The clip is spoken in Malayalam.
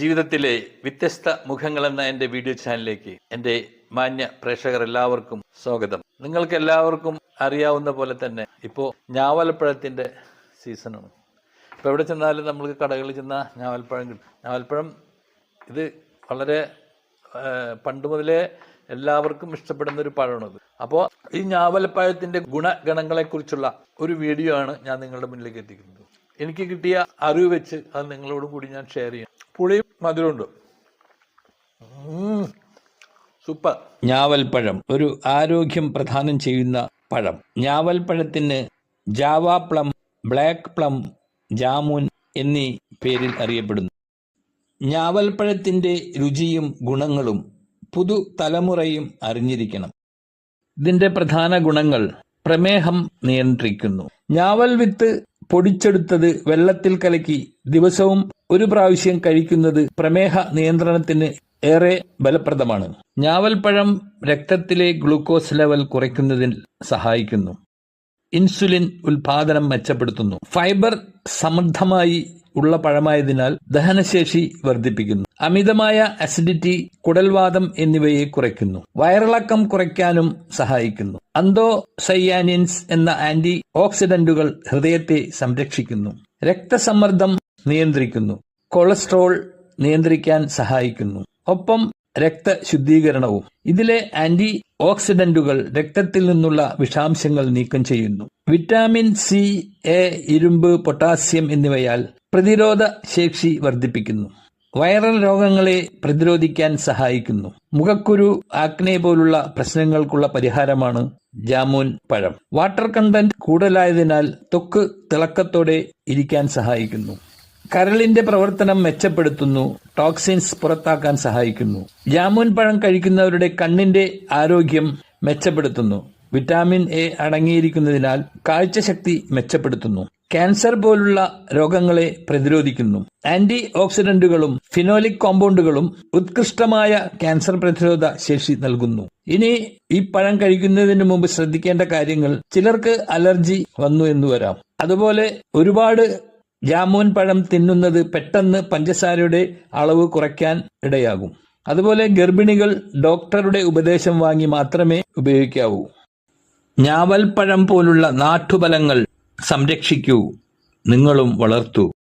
ജീവിതത്തിലെ വ്യത്യസ്ത മുഖങ്ങൾ എന്ന എന്റെ വീഡിയോ ചാനലിലേക്ക് എന്റെ മാന്യ പ്രേക്ഷകർ എല്ലാവർക്കും സ്വാഗതം. നിങ്ങൾക്ക് എല്ലാവർക്കും അറിയാവുന്ന പോലെ തന്നെ ഇപ്പോൾ ഞാവൽപ്പഴത്തിന്റെ സീസണാണ്. ഇപ്പോൾ എവിടെ ചെന്നാലും നമ്മൾക്ക് കടകളിൽ ചെന്നാൽ ഞാവൽപ്പഴം കിട്ടും. ഞാവൽപ്പഴം ഇത് വളരെ പണ്ട് മുതലേ എല്ലാവർക്കും ഇഷ്ടപ്പെടുന്ന ഒരു പഴമാണത് അപ്പോൾ ഈ ഞാവൽപ്പഴത്തിന്റെ ഗുണഗണങ്ങളെക്കുറിച്ചുള്ള ഒരു വീഡിയോ ആണ് ഞാൻ നിങ്ങളുടെ മുന്നിലേക്ക് എത്തിക്കുന്നത്. എനിക്ക് കിട്ടിയ അറിവ് വെച്ച് അത് നിങ്ങളോടും കൂടി ഞാൻ ഷെയർ ചെയ്യാം പുളിയും മധുരമുണ്ട്. സൂപ്പർ. ഞാവൽപ്പഴം ഒരു ആരോഗ്യം പ്രദാനം ചെയ്യുന്ന പഴം. ഞാവൽപ്പഴത്തിന് Java plum black plum jamun എന്നീ പേരിൽ അറിയപ്പെടുന്നു. ഞാവൽപ്പഴത്തിന്റെ രുചിയും ഗുണങ്ങളും പുതു തലമുറയും അറിഞ്ഞിരിക്കണം. ഇതിന്റെ പ്രധാന ഗുണങ്ങൾ പ്രമേഹം നിയന്ത്രിക്കുന്നു. ഞാവൽ വിത്ത് പൊടിച്ചെടുത്തത് വെള്ളത്തിൽ കലക്കി ദിവസവും ഒരു പ്രാവശ്യം കഴിക്കുന്നത് പ്രമേഹ നിയന്ത്രണത്തിന് ഏറെ ഫലപ്രദമാണ്. ഞാവൽപ്പഴം രക്തത്തിലെ ഗ്ലൂക്കോസ് ലെവൽ കുറയ്ക്കുന്നതിൽ സഹായിക്കുന്നു. ഇൻസുലിൻ ഉൽപാദനം മെച്ചപ്പെടുത്തുന്നു. ഫൈബർ സമൃദ്ധമായി ഉള്ള പഴമായതിനാൽ ദഹനശേഷി വർദ്ധിപ്പിക്കുന്നു. അമിതമായ അസിഡിറ്റി കുടൽവാദം എന്നിവയെ കുറയ്ക്കുന്നു. വയറിളക്കം കുറയ്ക്കാനും സഹായിക്കുന്നു. അന്തോസയ്യാനിൻസ് എന്ന ആന്റി ഓക്സിഡന്റുകൾ ഹൃദയത്തെ സംരക്ഷിക്കുന്നു. രക്തസമ്മർദ്ദം നിയന്ത്രിക്കുന്നു. കൊളസ്ട്രോൾ നിയന്ത്രിക്കാൻ സഹായിക്കുന്നു. ഒപ്പം രക്തശുദ്ധീകരണവും. ഇതിലെ ആന്റി ഓക്സിഡന്റുകൾ രക്തത്തിൽ നിന്നുള്ള വിഷാംശങ്ങൾ നീക്കം ചെയ്യുന്നു. വിറ്റാമിൻ സി എ ഇരുമ്പ് പൊട്ടാസ്യം എന്നിവയാൽ പ്രതിരോധ ശേഷി വർദ്ധിപ്പിക്കുന്നു. വൈറൽ രോഗങ്ങളെ പ്രതിരോധിക്കാൻ സഹായിക്കുന്നു. മുഖക്കുരു ആക്നെ പോലുള്ള പ്രശ്നങ്ങൾക്കുള്ള പരിഹാരമാണ് ജാമുൻ പഴം. വാട്ടർ കണ്ടന്റ് കൂടുതലായതിനാൽ തൊക്ക് തിളക്കത്തോടെ ഇരിക്കാൻ സഹായിക്കുന്നു. കരളിന്റെ പ്രവർത്തനം മെച്ചപ്പെടുത്തുന്നു ടോക്സിൻസ് പുറത്താക്കാൻ സഹായിക്കുന്നു. ജാമുൻ പഴം കഴിക്കുന്നവരുടെ കണ്ണിന്റെ ആരോഗ്യം മെച്ചപ്പെടുത്തുന്നു. വിറ്റാമിൻ എ അടങ്ങിയിരിക്കുന്നതിനാൽ കാഴ്ചശക്തി മെച്ചപ്പെടുത്തുന്നു. ക്യാൻസർ പോലുള്ള രോഗങ്ങളെ പ്രതിരോധിക്കുന്നു. ആന്റി ഓക്സിഡന്റുകളും ഫിനോലിക് കോമ്പൗണ്ടുകളും ഉത്കൃഷ്ടമായ ക്യാൻസർ പ്രതിരോധ ശേഷി നൽകുന്നു. ഇനി ഈ പഴം കഴിക്കുന്നതിന് മുമ്പ് ശ്രദ്ധിക്കേണ്ട കാര്യങ്ങൾ ചിലർക്ക് അലർജി വന്നു എന്ന് വരാം. അതുപോലെ ഒരുപാട് ജാമൂൻ പഴം തിന്നുന്നത് പെട്ടെന്ന് പഞ്ചസാരയുടെ അളവ് കുറയ്ക്കാൻ ഇടയാകും. അതുപോലെ ഗർഭിണികൾ ഡോക്ടറുടെ ഉപദേശം വാങ്ങി മാത്രമേ ഉപയോഗിക്കാവൂ. ഞാവൽപ്പഴം പോലുള്ള നാട്ടുഫലങ്ങൾ സംരക്ഷിക്കൂ. നിങ്ങളും വളർത്തൂ.